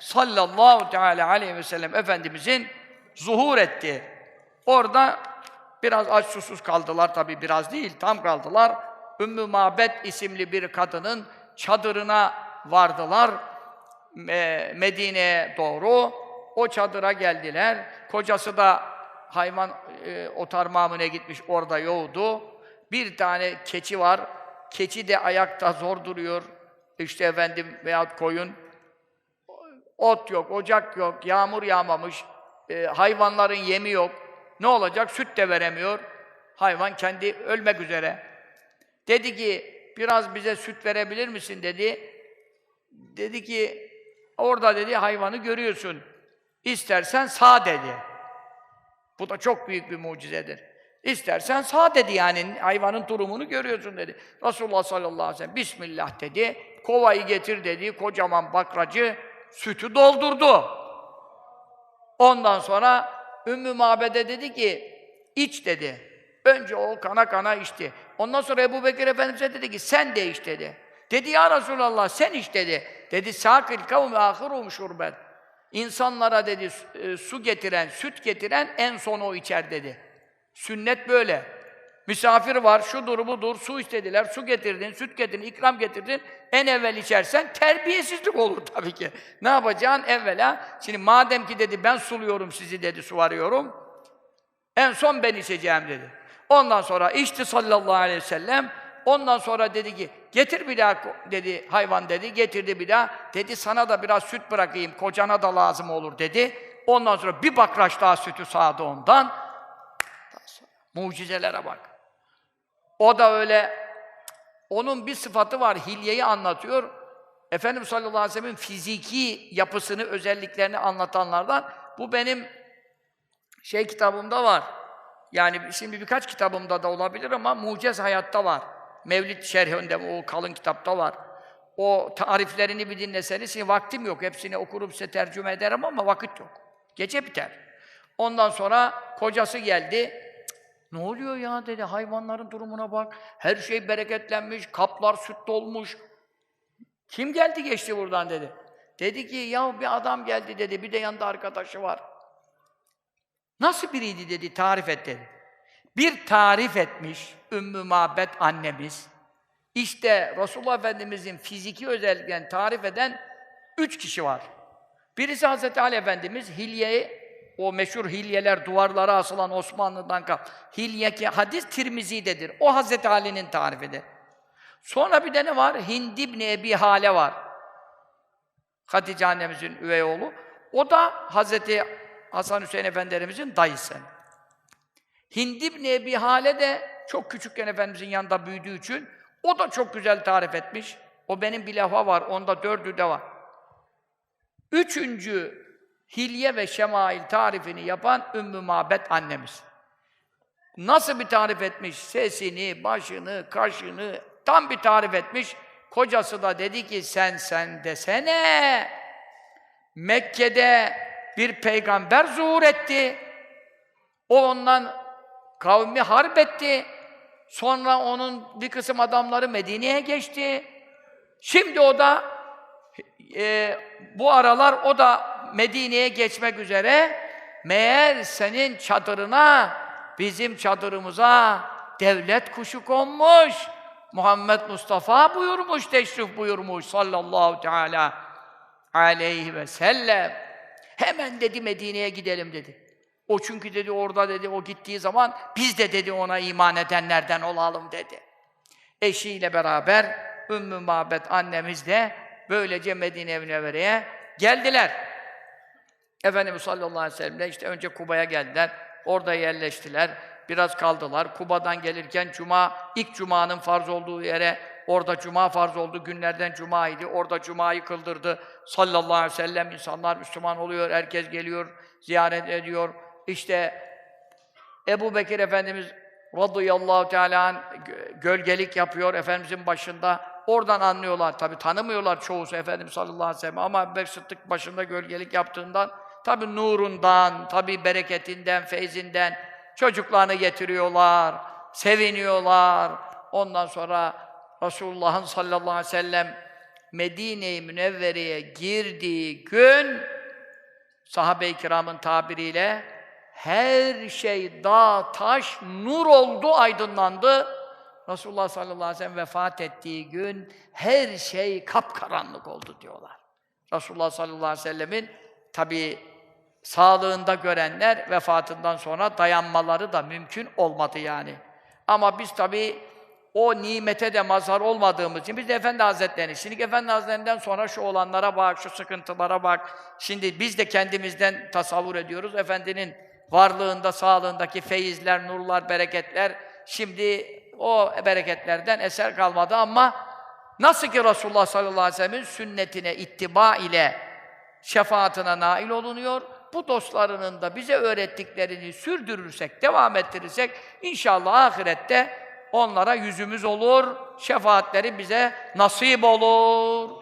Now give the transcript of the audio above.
sallallahu teala aleyhi ve sellem Efendimizin zuhur etti. Orada biraz aç susuz kaldılar tabi biraz değil, tam kaldılar. Ümmü Mabet isimli bir kadının çadırına vardılar. Me- Medine'ye doğru. O çadıra geldiler. Kocası da hayvan e, otarmamına gitmiş, orada yoğdu. Bir tane keçi var. Keçi de ayakta zor duruyor. İşte efendim veyahut koyun. Ot yok, ocak yok, yağmur yağmamış. e, hayvanların yemi yok. Ne olacak? Süt de veremiyor. Hayvan kendi ölmek üzere. Dedi ki, biraz bize süt verebilir misin dedi. Dedi ki, orada dedi hayvanı görüyorsun. İstersen sağ dedi. Bu da çok büyük bir mucizedir. İstersen sağ dedi yani hayvanın durumunu görüyorsun dedi. Resulullah sallallahu aleyhi ve sellem Bismillah dedi. Kovayı getir dedi. Kocaman bakracı sütü doldurdu. Ondan sonra Ümmü Mabede dedi ki iç dedi. Önce o kana kana içti. Ondan sonra Ebu Bekir Efendimiz'e dedi ki sen de iç dedi. Dedi ya Resulallah sen iç dedi. Dedi sakil kavmi ahirum şurben. İnsanlara dedi e, su getiren, süt getiren en son o içer dedi. Sünnet böyle. Misafir var, şudur budur, su istediler, su getirdin, süt getirdin, ikram getirdin. En evvel içersen terbiyesizlik olur tabii ki. Ne yapacaksın? Evvela, şimdi madem ki dedi ben suluyorum sizi dedi, su arıyorum. En son ben içeceğim dedi. Ondan sonra içti sallallahu aleyhi ve sellem. Ondan sonra dedi ki getir bir daha dedi hayvan dedi. Getirdi bir daha. Dedi sana da biraz süt bırakayım. Kocana da lazım olur dedi. Ondan sonra bir bakraç daha sütü sağdı ondan. Mucizelere bak. O da öyle onun bir sıfatı var. Hilyeyi anlatıyor. Efendimiz sallallahu aleyhi ve sellem'in fiziki yapısını, özelliklerini anlatanlardan. Bu benim şey kitabımda var. Yani şimdi birkaç kitabımda da olabilir ama Mucez Hayat'ta var. Mevlid şerhinde o kalın kitapta var. O tariflerini bir dinleseniz, şimdi vaktim yok. Hepsini okurum size tercüme ederim ama vakit yok. Gece biter. Ondan sonra kocası geldi. "Cık, Ne oluyor ya dedi, hayvanların durumuna bak. Her şey bereketlenmiş, kaplar süt dolmuş. Kim geldi geçti buradan dedi. Dedi ki ya bir adam geldi dedi, bir de yanında arkadaşı var. Nasıl biriydi dedi, tarif et dedi. Bir tarif etmiş Ümmü Mabet annemiz. İşte Resulullah Efendimizin fiziki özelliklerini tarif eden üç kişi var. Birisi Hazreti Ali Efendimiz hilyeyi, o meşhur hilyeler duvarlara asılan Osmanlı'dan kal. Hilye ki hadis Tirmizi'dedir. O Hazreti Ali'nin tarifidir. Sonra bir de ne var? Hind İbni Ebi Hale var. Hatice annemizin üvey oğlu. O da Hazreti Hasan Hüseyin Efendilerimizin dayısı. Hind İbni Ebi Hale de çok küçükken Efendimizin yanında büyüdüğü için o da çok güzel tarif etmiş. O benim bir lafa var, onda dördü de var. Üçüncü hilye ve şemail tarifini yapan Ümmü Mabet annemiz. Nasıl bir tarif etmiş? Sesini, başını, kaşını tam bir tarif etmiş. Kocası da dedi ki sen sen desene. Mekke'de bir peygamber zuhur etti. O ondan kavmi harp etti. Sonra onun bir kısım adamları Medine'ye geçti. Şimdi o da e, bu aralar o da Medine'ye geçmek üzere meğer senin çadırına bizim çadırımıza devlet kuşu konmuş. Muhammed Mustafa buyurmuş, teşrif buyurmuş sallallahu teala aleyhi ve sellem. Hemen dedi Medine'ye gidelim dedi. O çünkü dedi orada dedi o gittiği zaman biz de dedi ona iman edenlerden olalım dedi. Eşiyle beraber Ümmü Mabet annemiz de böylece Medine Münevvere'ye geldiler. Efendimiz sallallahu aleyhi ve sellem de işte önce Kuba'ya geldiler. Orada yerleştiler. Biraz kaldılar. Kuba'dan gelirken Cuma, ilk Cuma'nın farz olduğu yere orada Cuma farz oldu. Günlerden Cuma idi. Orada Cuma'yı kıldırdı. Sallallahu aleyhi ve sellem insanlar Müslüman oluyor. Herkes geliyor, ziyaret ediyor. İşte Ebu Bekir Efendimiz radıyallahu teala gölgelik yapıyor Efendimizin başında. Oradan anlıyorlar. Tabi tanımıyorlar çoğusu Efendimiz sallallahu aleyhi ve sellem ama Ebu Bekir Sıddık başında gölgelik yaptığından tabi nurundan, tabi bereketinden, feyzinden çocuklarını getiriyorlar, seviniyorlar. Ondan sonra Resulullah'ın sallallahu aleyhi ve sellem Medine-i Münevvere'ye girdiği gün sahabe-i kiramın tabiriyle her şey dağ, taş, nur oldu, aydınlandı. Resulullah sallallahu aleyhi ve sellem vefat ettiği gün her şey kapkaranlık oldu diyorlar. Resulullah sallallahu aleyhi ve sellemin tabii sağlığında görenler vefatından sonra dayanmaları da mümkün olmadı yani. Ama biz tabii o nimete de mazhar olmadığımız için biz de Efendi Hazretleri'ni, şimdi Efendi Hazretleri'nden sonra şu olanlara bak, şu sıkıntılara bak. Şimdi biz de kendimizden tasavvur ediyoruz. Efendinin varlığında, sağlığındaki feyizler, nurlar, bereketler şimdi o bereketlerden eser kalmadı ama nasıl ki Resulullah sallallahu aleyhi ve sellem'in sünnetine ittiba ile şefaatine nail olunuyor. Bu dostlarının da bize öğrettiklerini sürdürürsek, devam ettirirsek inşallah ahirette onlara yüzümüz olur, şefaatleri bize nasip olur.